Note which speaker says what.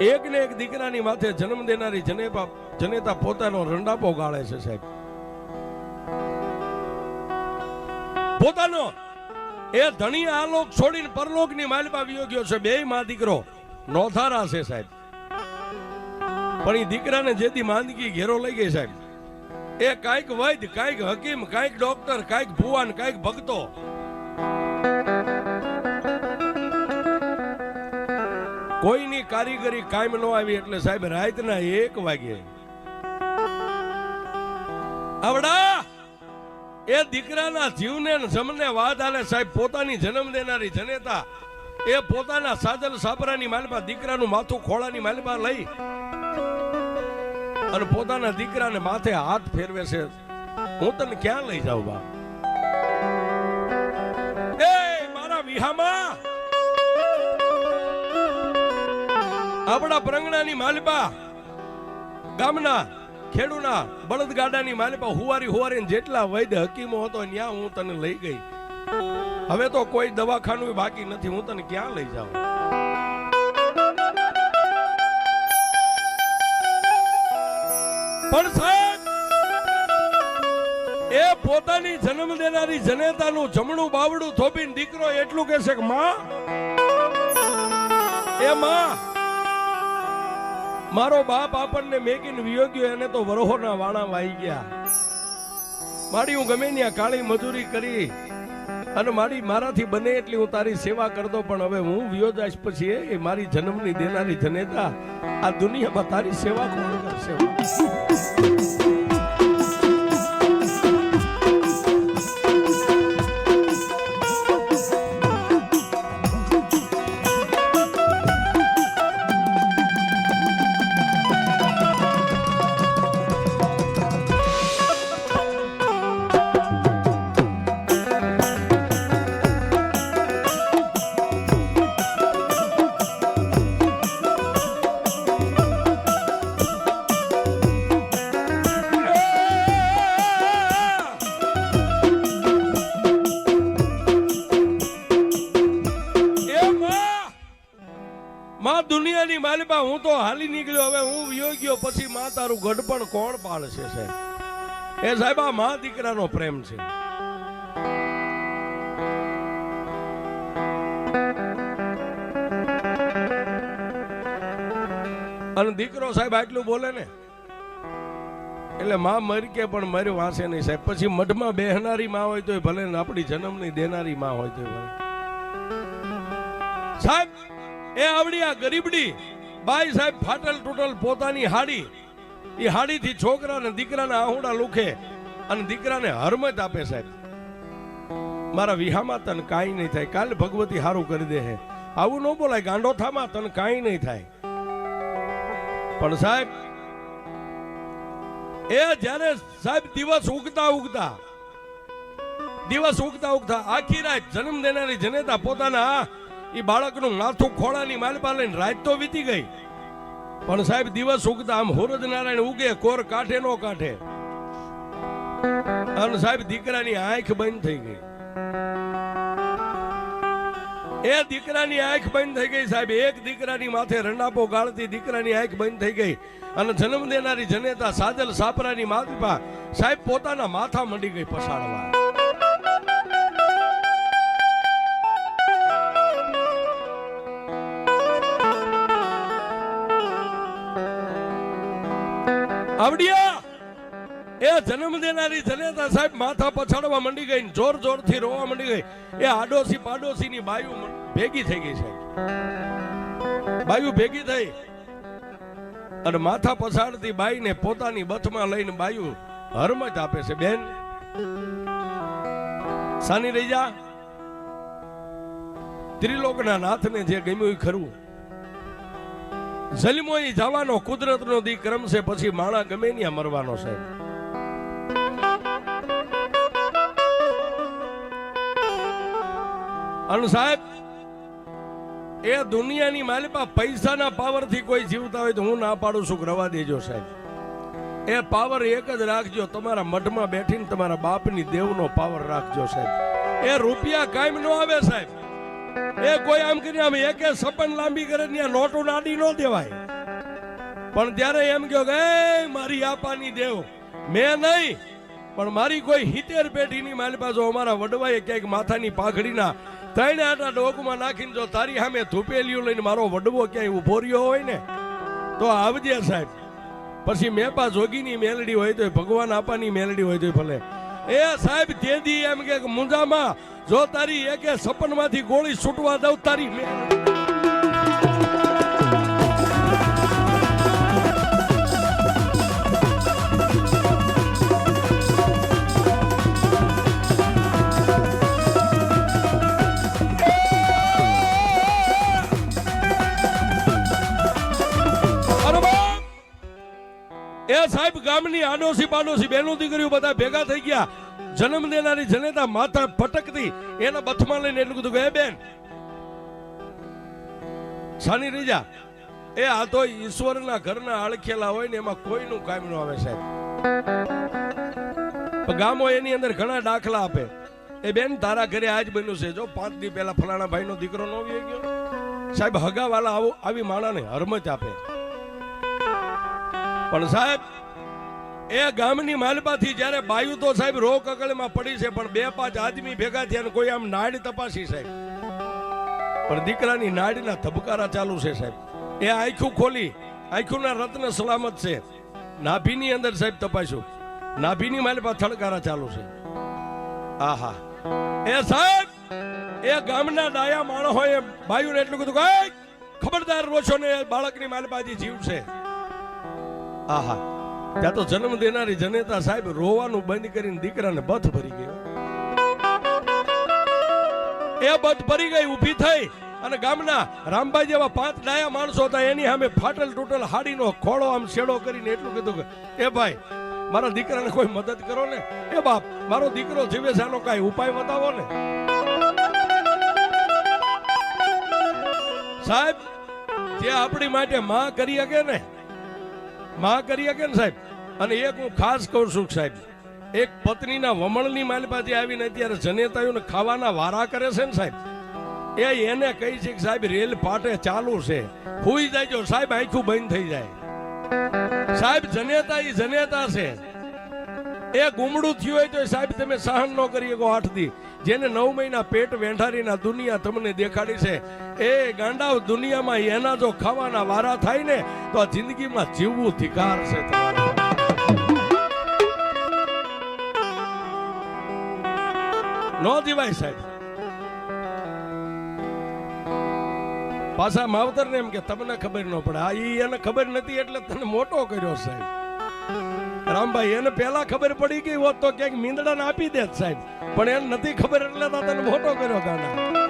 Speaker 1: એક ને એક દીકરાની માથે જન્મ દેનારી જનેતા જનેતા પોતાનો રંડાપો ગાળે છે, સાહેબ. પોતાનો એ ધણી આલોક છોડીને પરલોકની માલપા વિયો ગયો છે. બે માં દીકરો નોથારા છે, સાહેબ. પણ એ દીકરાને જેથી માંદગી ઘેરો લઈ ગઈ, સાહેબ. એ કાંઈક વૈદ કાંઈક હકીમ, કાંઈક ડોક્ટર, કાંઈક ભુવાન, કાંઈક ભક્તો કોઈની કારીગરી કાયમ ન આવી એટલે સાહેબ રાતના એક વાગે. આવડા! એ દીકરાના જીવને જમને વાત આલે સાહેબ, પોતાની જન્મ દેનારી જનેતા, એ પોતાના સાજલ સાપરાની માલમાં દીકરાનું માથું ખોળાની માલમાં લઈ અને પોતાના દીકરાને માથે હાથ ફેરવે છે. હું તને ક્યાં લઈ જાઉં બા? મારા વિહામાં આપણા પ્રંગણાની માલપા, ગામના ખેડૂના બળદગાડાની માલપા હુવારી હુવારી જેટલા વૈદ હકીમો હતો ત્યાં હું તને લઈ ગઈ. હવે તો કોઈ દવાખાનું બાકી નથી, હું તને ક્યાં લઈ જાઉં? પણ સાહેબ, એ પોતાની જન્મ દેનારી જનેતાનું જમણું બાવડું થોપીને દીકરો એટલું કહેશે કે માં, એ માં મારો બાપ આપણને મેકીને વિયો ગયો, એને તો વરોહોના વાણા વાઈ ગયા. મારી હું ગમે ત્યાં કાળી મજૂરી કરી અને મારી મારાથી બને એટલી હું તારી સેવા કરતો, પણ હવે હું વિયો જઈશ પછી એ મારી જન્મની દેનારી જનેતા આ દુનિયામાં તારી સેવા કોણ કરશે? હું તો હાલી નીકળ્યો, હવે હું વિયો પછી માં તારું ગઢપણ કોણ પાળશે સાહેબ? એ સાહેબ, આ મા દીકરાનો પ્રેમ છે. અને દીકરો સાહેબ આટલું બોલે ને, એટલે માં મરી કે પણ મર્યો વાંચે નહીં સાહેબ. પછી મઢમાં બેહનારી માં હોય તો ભલે ને આપણી જન્મની દેનારી માં હોય તો ભલે. સાહેબ, એ આવડી આ ગરીબડી બાઈ સાહેબ ફાટલ તૂટલ પોતાની હાડી એ હાડીથી છોકરાને દીકરાના આહુડા લુખે અને દીકરાને હરમત આપે સાહેબ. મારા વિહામાં તને કાંઈ નહીં થાય. કાલ ભગવતી હારું કરી દે હે. આવું ન બોલાય, ગાંડોથામાં તને કાંઈ નહીં થાય. પણ સાહેબ, એ જ્યારે સાહેબ દિવસ ઉગતા ઉગતા, દિવસ ઉગતા ઉગતા આખી રાત જન્મ દેનારી જનેતા પોતાના એ બાળકનું માથું ખોળાની માલપા લઈને રાત તો વીતી ગઈ. પણ સાહેબ, દિવસ ઉગતા આમ હોરજ નારાયણ ઉગે, કોર કાંઠે નો કાંઠે. અને સાહેબ, દીકરાની આંખ બંધ થઈ ગઈ. એ દીકરાની આંખ બંધ થઈ ગઈ સાહેબ. એક દીકરાની માથે રંડાપો ગાળતી દીકરાની આંખ બંધ થઈ ગઈ. અને જન્મ દેનારી જનેતા સાજલ સાપરાની માલપા સાહેબ, પોતાના માથા મંડી ગઈ પસાડવા. આવડિયા. એ જન્મ દેનારી જનેતા સાહેબ માથા પછાડવા મંડી ગઈ જોર જોર જોરથી રોવા મંડી ગઈ. એ આડોશી પાડોશી ની બાયુ ભેગી થઈ ગઈ સાહેબ. બાયુ ભેગી થઈ. અને માથા પછાડતી બાઈને પોતાની બથમાં લઈને બાયુ હરમત આપે છે. બેન, સાની રહી જા ત્રિલોકના નાથને જે ગમ્યું ખરું. જલમો એ જવાનો કુદરતનો દી ક્રમ છે પછી માણા ગમે ત્યાં મરવાનો સાહેબ અને સાહેબ, એ દુનિયાની માલિપા પૈસાના પાવરથી કોઈ જીવતા હોય તો હું ના પાડું છું, રવા દેજો સાહેબ. એ પાવર એક જ રાખજો, તમારા મઠમાં બેઠીને તમારા બાપની દેવનો પાવર રાખજો સાહેબ. એ રૂપિયા કાયમ નો આવે સાહેબ. એ કોઈ આમ કરીને આમ એકે સપન લાંબી કરે ત્યાં નોટો નાડી ન દેવાય. પણ ત્યારે એમ કહ્યો કે મારી આપાની દેવ, મેં નહીં, પણ મારી કોઈ હિતેર પેઢીની મારી પાસે અમારા વડવાએ ક્યાંક માથાની પાઘડીના ત્રણ આટા ડોકમાં નાખીને જો તારી સામે ધૂપેલિયું લઈને મારો વડવો ક્યાંય ઊભો રહ્યો હોય ને, તો આવજે સાહેબ. પછી મેપા જોગીની મેલડી હોય તો ભગવાન આપાની મેલડી હોય તો ભલે. એ સાહેબ તેદી એમ કે મુંજામાં, જો તારી એકે સપનમાંથી ગોળી છૂટવા દઉં, તારી મેલડી એ સાહેબ ગામની આડોશી પાડોશી બહેનો દીકરીઓ બધા ભેગા થઈ ગયા. જન્મ દેનારી જનેતા માથા ફટકતી એના બથમાં લઈને એટલું કીધું કે બેન, સાની રીજા, એ આ તો ઈશ્વરના ઘરના આળખેલા હોય ને એમાં કોઈનું કામ ન આવે સાહેબ. ગામો એની અંદર ઘણા દાખલા આપે. એ બેન, તારા ઘરે આજ બન્યું છે. જો પાંચ દી પહેલા ફલાણા ભાઈનો દીકરો નો ગયો. સાહેબ, હગાવાલા આવો આવી માણાને હરમત આપે. પણ સાહેબ, એ ગામની માલપાથી જ્યારે બાયુ તો સાહેબ રો કકળમાં પડી છે, પણ બે પાંચ આદમી ભેગા થયા કોઈ આમ નાડ તપાસી સાહેબ. પણ દીકરાની નાડીના ધબકારા ચાલુ છે સાહેબ. એ આંખું ખોલી, આંખુંના રત્ન સલામત છે. નાભીની અંદર સાહેબ તપાસ્યું. નાભીની માલપા થડકારા ચાલુ છે. આહા. એ સાહેબ, એ ગામના ડાયા માણસોએ બાયુને એટલું કીધું કે ખબરદાર રોશો ને, બાળકની માલપાજી જીવ છે આહા. ત્યાં તો જન્મ દેનારી જનેતા સાહેબ રોવાનું બંધ કરીને દીકરાને બથ ભરી ગયો. એ બથ ભરી ગઈ, ઊભી થઈ અને ગામના રામભાઈ જેવા પાંચ ડાયા માણસો હતા, એની સામે ફાટલ તૂટલ હાડીનો ખોળો આમ શેડો કરીને એટલું કીધું કે, એ ભાઈ, મારા દીકરાને કોઈ મદદ કરો ને? એ બાપ, મારો દીકરો જીવે છે, આનો કાંઈ ઉપાય બતાવો ને? સાહેબ, જે આપણી માટે માં કરી શકે ને માં કરી શકે ને સાહેબ. અને એક હું ખાસ કહું છું સાહેબ, એક પત્નીના વમળની માલપાથી આવીને અત્યારે જનેતાઓને ખાવાના વારા કરે છે ને સાહેબ. એ એને કહી છે કે સાહેબ, રેલ પાટે ચાલુ છે. હુઈ જાય સાહેબ, આખું બંધ થઈ જાય. સાહેબ, જનેતા એ જનેતા છે. એ ગુમડું થયું હોય તો સાહેબ, તમે સહન ન કરી શકો આઠ દી જેને નવ મહિના પેટ વેંઠારીના દુનિયા તમને દેખાડી છે, એ ગાંડાવ દુનિયામાં એના જો ખાવાના વારા થાય ને, તો આ જિંદગીમાં જીવવું ધિકાર છે નો જીવાય સાહેબ. પાછા માવતર ને એમ કે, તમને ખબર ન પડે. આ એને ખબર નથી એટલે તને મોટો કર્યો સાહેબ. રામભાઈ એને પેલા ખબર પડી ગઈ હોત તો ક્યાંક મીંદડાને આપી દે સાહેબ. પણ એને નથી ખબર એટલે તો તને મોટો કર્યો ગાંડા